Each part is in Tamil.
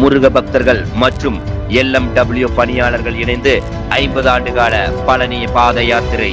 முருக பக்தர்கள் மற்றும் எல்எம்டபிள்யூ பணியாளர்கள் இணைந்து ஐம்பது ஆண்டு கால பழனி பாத யாத்திரை.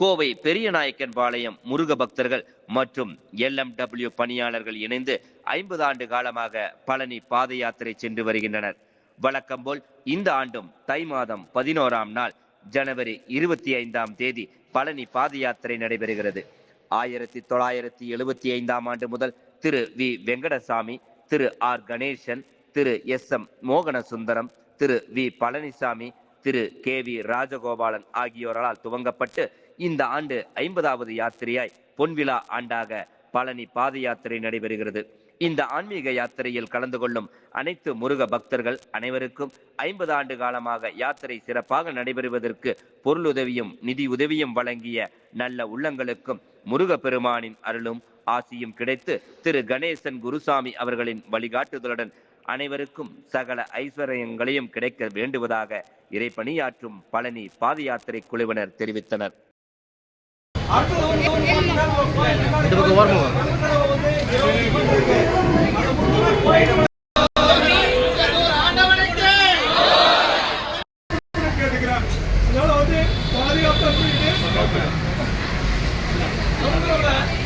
கோவை பெரியநாயக்கன் பாளையம் முருக பக்தர்கள் மற்றும் எல்எம்டபிள்யூ பணியாளர்கள் இணைந்து ஐம்பது ஆண்டு காலமாக பழனி பாத யாத்திரை சென்று வருகின்றனர். வழக்கம்போல் இந்த ஆண்டும் தை மாதம் பதினோராம் நாள் ஜனவரி இருபத்தி ஐந்தாம் தேதி பழனி பாத யாத்திரை நடைபெறுகிறது. ஆயிரத்தி தொள்ளாயிரத்தி எழுபத்தி ஐந்தாம் ஆண்டு முதல் Thiru V. Venkatasamy Thiru R. Ganesan Thiru S. M. Mohanasundaram Thiru V. Palanisamy Thiru K. V. Rajagopalan ஆகியோரால் துவங்கப்பட்டு இந்த ஆண்டு ஐம்பதாவது யாத்திரையாய் பொன்விழா ஆண்டாக பழனி பாத யாத்திரை நடைபெறுகிறது. இந்த ஆன்மீக யாத்திரையில் கலந்து கொள்ளும் அனைத்து முருக பக்தர்கள் அனைவருக்கும் ஐம்பது ஆண்டு காலமாக யாத்திரை சிறப்பாக நடைபெறுவதற்கு பொருளுதவியும் நிதி உதவியும் வழங்கிய நல்ல உள்ளங்களுக்கும் முருக பெருமானின் அருளும் ஆசியும் கிடைத்து திரு கணேசன் குருசாமி அவர்களின் வழிகாட்டுதலுடன் அனைவருக்கும் சகல ஐஸ்வர்யங்களையும் கிடைக்க வேண்டுவதாக இறைப்பணியாற்றும் பழனி பாத யாத்திரை குழுவினர் தெரிவித்தனர்.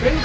பெண்